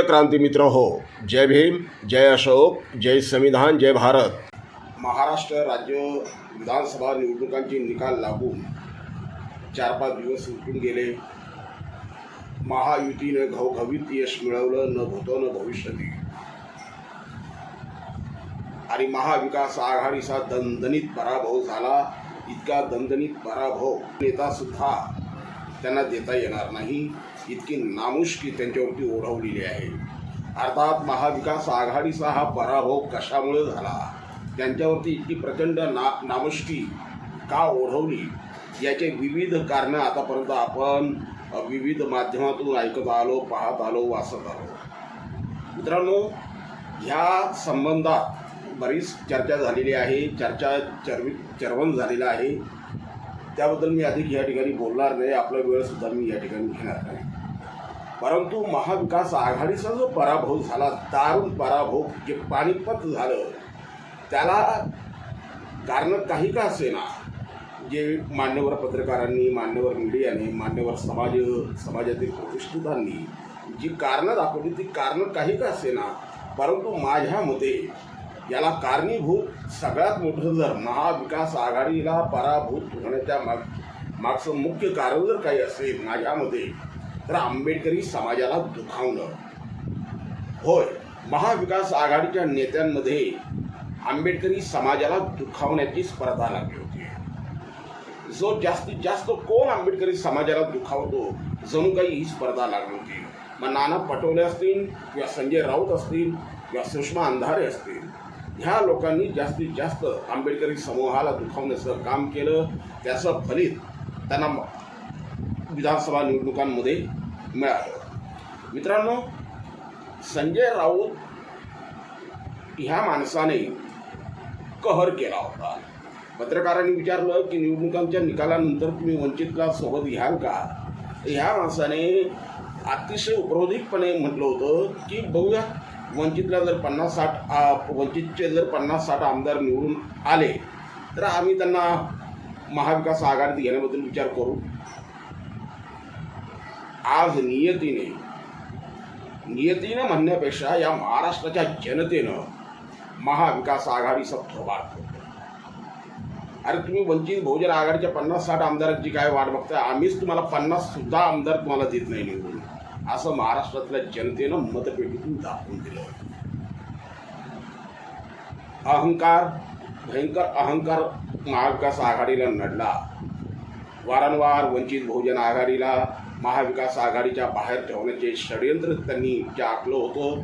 प्रिय क्रांती मित्र हो जय भीम जय अशोक जय संविधान जय भारत. महाराष्ट्र राज्य विधानसभा निवडणुकांचे निकाल लागून चार पाच दिवस उठून गेले. महायुतीने घवघवीत यश मिळवलं न भूतो न भविष्यती आणि महाविकास आघाडीचा दणदणीत पराभव झाला. इतका दणदणीत पराभव नेता सुद्धा त्यांना देता येणार नाही. इतकी नामुष्की त्यांच्यावरती ओढवलेली आहे. अर्थात महाविकास आघाडीचा हा पराभव कशामुळे झाला? त्यांच्यावरती इतकी प्रचंड ना नामुष्की का ओढवली? याचे विविध कारणं आतापर्यंत आपण विविध माध्यमातून ऐकत आलो पाहत आलो वाचत आलो. मित्रांनो ह्या संबंधात बरीच चर्चा झालेली आहे. चर्चा चरवी चरवण झालेला आहे. त्याबद्दल मी अधिक या ठिकाणी बोलणार नाही. आपला वेळसुद्धा मी या ठिकाणी घेणार नाही. परंतु महाविकास आघाडीचा जो पराभव झाला दारुण पराभव जे पानिपत झालं त्याला कारण काही का असेना? जे मान्यवर पत्रकारांनी मान्यवर मीडियाने मान्यवर समाज समाजातील प्रतिष्ठितांनी जी कारणं दाखवली ती कारणं काही का असेना? परंतु माझ्या मते याला कारणीभूत सगळ्यात मोठं जर महाविकास आघाडीला पराभूत होण्याच्या माग मागचं मुख्य कारण जर काही असेल माझ्यामध्ये तर आंबेडकरी समाजाला दुखावणं. होय महाविकास आघाडीच्या नेत्यांमध्ये आंबेडकरी समाजाला दुखावण्याची स्पर्धा लागली होती. जो जास्तीत जास्त कोण आंबेडकरी समाजाला दुखावतो जणू काही ही स्पर्धा लागली होती. मग नाना पटोले असतील किंवा संजय राऊत असतील किंवा सुषमा अंधारे असतील ह्या लोकांनी जास्तीत जास्त आंबेडकरी समूहाला दुखावण्याचं काम केलं. त्याचं फलित त्यांना विधानसभा निवडणुकांमध्ये मिळालं. मित्रांनो संजय राऊत ह्या माणसाने कहर केला होता. पत्रकारांनी विचारलं की निवडणुकांच्या निकालानंतर तुम्ही वंचितला सोबत घ्याल का? ह्या माणसाने अतिशय उपरोधिकपणे म्हटलं होतं की बघूया वंचितला जर पन्नास साठ वंचितचे जर पन्नास साठ आमदार निवडून आले तर आम्ही त्यांना महाविकास आघाडीत घेण्याबद्दल विचार करू. आज नियतीने नियतीनं म्हणण्यापेक्षा या महाराष्ट्राच्या जनतेनं महाविकास आघाडीचा थोबाड फोडलं अरे तुम्ही वंचित बहुजन आघाडीच्या पन्नास साठ आमदारांची काय वाट बघताय? आम्हीच तुम्हाला पन्नास सुद्धा आमदार तुम्हाला देत नाही निवडून. असं महाराष्ट्रातल्या जनतेनं मतपेटीतून दाखवून दिलं अहंकार भयंकर अहंकार महाविकास आघाडीला नडला. वारंवार वंचित बहुजन आघाडीला महाविकास आघाडीच्या बाहेर ठेवण्याचे षडयंत्र त्यांनी जे आखलं होतं.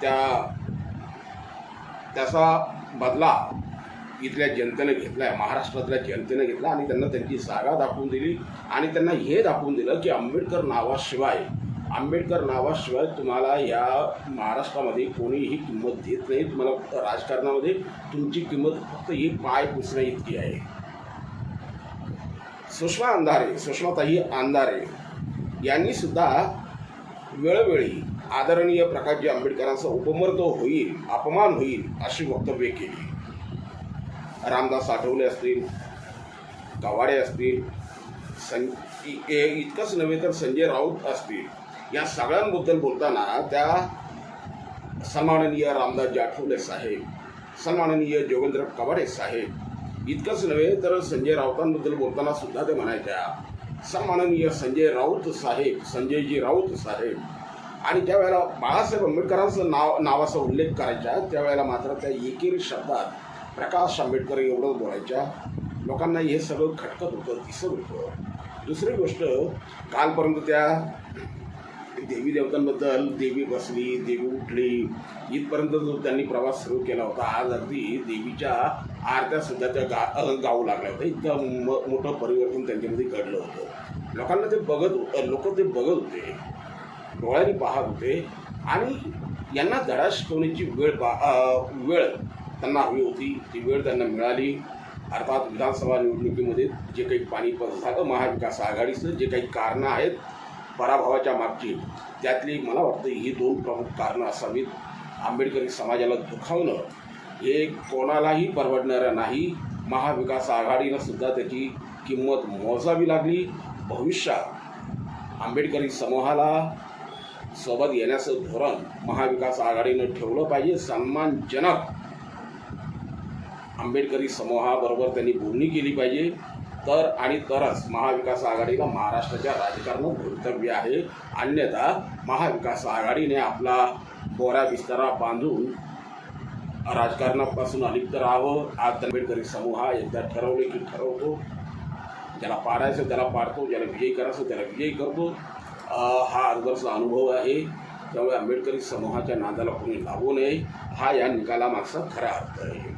त्या त्याचा बदला इथल्या जनतेनं घेतला आहे महाराष्ट्रातल्या जनतेनं घेतला आणि त्यांना त्यांची जागा दाखवून दिली आणि त्यांना हे दाखवून दिलं की आंबेडकर नावाशिवाय आंबेडकर नावाशिवाय तुम्हाला या महाराष्ट्रामध्ये कोणीही किंमत देत नाही. तुम्हाला राजकारणामध्ये तुमची किंमत फक्त ही पाय पुसण्या इतकी आहे. सुषमा अंधारे सुषमाताई अंधारे यांनी सुद्धा वेळोवेळी आदरणीय प्रकाशजी आंबेडकरांचा उपमर्द होईल अपमान होईल अशी वक्तव्य केली. रामदास आठवले असतील कवाडे असतील सं इ- ए- इतकंच नव्हे तर संजय राऊत असतील. या सगळ्यांबद्दल बोलताना त्या सन्माननीय रामदासजी आठवले साहेब सन्माननीय जोगेंद्र कवाडे साहेब इतकंच नव्हे तर संजय राऊतांबद्दल बोलताना सुद्धा ते म्हणायच्या सन्माननीय संजय राऊत साहेब संजयजी राऊत साहेब. आणि त्यावेळेला बाळासाहेब आंबेडकरांचं नाव नावाचा उल्लेख करायचा त्यावेळेला मात्र त्या एकेरी शब्दात प्रकाश आंबेडकर एवढं बोलायच्या लोकांना हे सगळं खटकत होतं दिसत होतं. दुसरी गोष्ट कालपर्यंत त्या देवी देवतांबद्दल देवी बसली देवी उठली इथपर्यंत जो त्यांनी प्रवास सुरू केला होता आज अगदी देवीच्या आरत्या सुद्धा त्या गा गाऊ लागल्या होत्या. इतकं म मोठं परिवर्तन त्यांच्यामध्ये घडलं होतं. लोकांना ते बघत हो-, लोक ते बघत होते. डोळ्यांनी पाहत होते. आणि यांना धडा शिकवण्याची वेळ पा वेळ त्यांना हवी होती ती वेळ त्यांना मिळाली. अर्थात विधानसभा निवडणुकीमध्ये जे काही पाणीपत झालं महाविकास आघाडीचं जे काही कारणं आहेत पराभवाच्या मागची त्यातली मला वाटतं ही दोन प्रमुख कारणं असावीत. आंबेडकरी समाजाला दुखावणं हे कोणालाही परवडणारं नाही. महाविकास आघाडीनं सुद्धा त्याची किंमत मोजावी लागली. भविष्यात आंबेडकरी समूहाला सोबत येण्याचं धोरण महाविकास आघाडीनं ठेवलं पाहिजे. सन्मानजनक आंबेडकरी समूहाबरोबर त्यांनी बोलणी केली पाहिजे. तर आणि तरच महाविकास आघाडीला महाराष्ट्राच्या राजकारणात भवितव्य आहे. अन्यथा महाविकास आघाडीने आपला बोरा बिस्तारा बांधून राजकारणापासून अलिप्त राहावं. आज आंबेडकरी समूह हा एकदा ठरवले की ठरवतो. ज्याला पाडायचं त्याला पाडतो ज्याला विजयी करायचं त्याला विजयी करतो. हा आजवरचा अनुभव आहे. त्यामुळे आंबेडकरी समूहाच्या नादाला कोणी लागू नये. हा या निकालामागचा खरा अर्थ आहे.